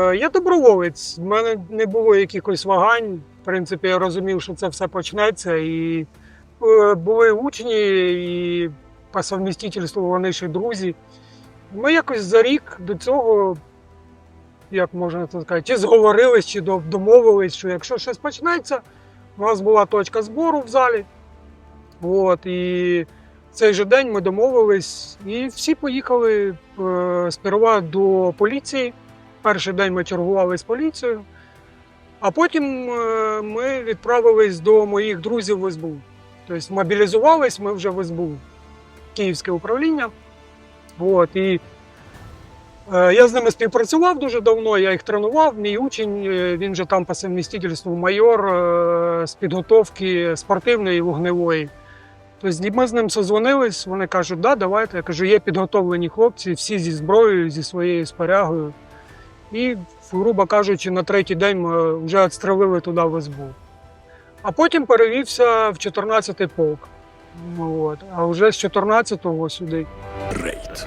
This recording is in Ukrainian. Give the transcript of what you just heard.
Е, Я доброволець. В мене не було якихось вагань. В принципі, я розумів, що це все почнеться. І е, були учні, і по совмістительству вони ще друзі. Ми якось за рік до цього, як можна це сказати, чи зговорились, чи домовились, що якщо щось почнеться, у нас була точка збору в залі. От, і в цей же день ми домовились, і всі поїхали е, сперва до поліції. Перший день ми чергували з поліцією, а потім е, ми відправились до моїх друзів в СБУ. Тобто мобілізувались ми вже в СБУ, Київське управління. От, і е, я з ними співпрацював дуже давно, я їх тренував. Мій учень, е, він же там по совмістительству майор з підготовки спортивної вогневої. Тобто ми з ним созвонились, вони кажуть, да, давайте. Я кажу, є підготовлені хлопці, всі зі зброєю, зі своєю спорягою. І, грубо кажучи, на третій день ми вже відстрелили туди в СБУ. А потім перевівся в 14-й полк. Ну, От. А вже з 14-го сюди. Рейд.